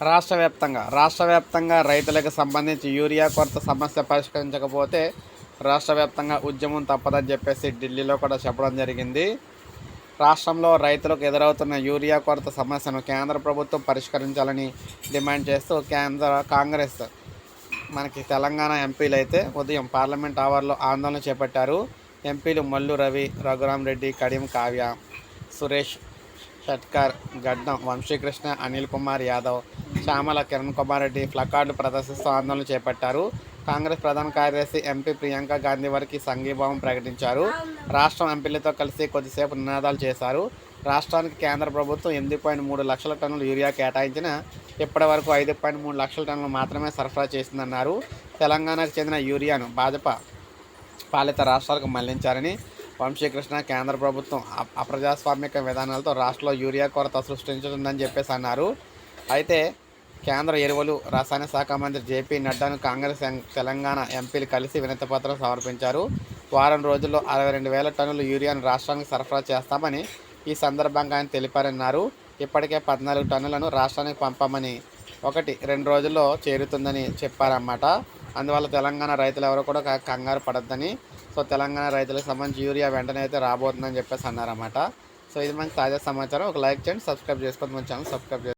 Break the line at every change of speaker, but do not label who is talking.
రాష్ట్ర వ్యాప్తంగా రాష్ట్ర వ్యాప్తంగా రైతులకు సంబంధించి యూరియా కొరత సమస్య పరిష్కరించకపోతే రాష్ట్ర వ్యాప్తంగా ఉద్యమం తప్పదని చెప్పేసి ఢిల్లీలో కూడా చెప్పడం జరిగింది. రాష్ట్రంలో రైతులకు ఎదురవుతున్న యూరియా కొరత సమస్యను కేంద్ర ప్రభుత్వం పరిష్కరించాలని డిమాండ్ చేస్తూ కేంద్ర కాంగ్రెస్ మనకి తెలంగాణ ఎంపీలు అయితే ఉదయం పార్లమెంట్ ఆవర్లో ఆందోళన చేపట్టారు. ఎంపీలు మల్లు రవి రఘురామ్ రెడ్డి కడియం కావ్య సురేష్ షట్కర్ గడ్డం వంశీకృష్ణ అనిల్ కుమార్ యాదవ్ శ్యామల కిరణ్ కుమార్ రెడ్డి ప్లకార్డు ప్రదర్శిస్తూ ఆందోళన చేపట్టారు. కాంగ్రెస్ ప్రధాన కార్యదర్శి ఎంపీ ప్రియాంక గాంధీ వారికి సంఘీభావం ప్రకటించారు. రాష్ట్రం ఎంపీలతో కలిసి కొద్దిసేపు నినాదాలు చేశారు. రాష్ట్రానికి కేంద్ర ప్రభుత్వం ఎనిమిది పాయింట్ మూడు లక్షల టన్నులు యూరియా కేటాయించిన ఇప్పటి వరకు ఐదు పాయింట్ మూడు లక్షల టన్నులు మాత్రమే సరఫరా చేసిందన్నారు. తెలంగాణకు చెందిన యూరియాను భాజపా పాలిత రాష్ట్రాలకు మళ్ళించారని వంశీకృష్ణ కేంద్ర ప్రభుత్వం అప్రజాస్వామిక విధానాలతో రాష్ట్రంలో యూరియా కొరత సృష్టించుతుందని చెప్పేసి అన్నారు. అయితే కేంద్ర ఎరువులు రసాయన శాఖ మంత్రి జేపీ నడ్డాను కాంగ్రెస్ తెలంగాణ ఎంపీలు కలిసి వినతిపత్రం సమర్పించారు. వారం రోజుల్లో అరవై రెండు వేల టన్నుల యూరియాను రాష్ట్రానికి సరఫరా చేస్తామని ఈ సందర్భంగా ఆయన తెలిపారన్నారు. ఇప్పటికే పద్నాలుగు టన్నులను రాష్ట్రానికి పంపమని ఒకటి రెండు రోజుల్లో చేరుతుందని చెప్పారన్నమాట. అందువల్ల తెలంగాణ రైతులు ఎవరు కూడా కంగారు పడద్దని సో తెలంగాణ రైతులకు సంబంధించి యూరియా వెంటనే అయితే రాబోతుందని చెప్పేసి అన్నారన్నమాట. సో ఇది మనకి తాజా సమాచారం. ఒక లైక్ చేయండి సబ్స్క్రైబ్ చేసుకోండి. మన ఛానల్ సబ్స్క్రైబ్ చేసుకోండి.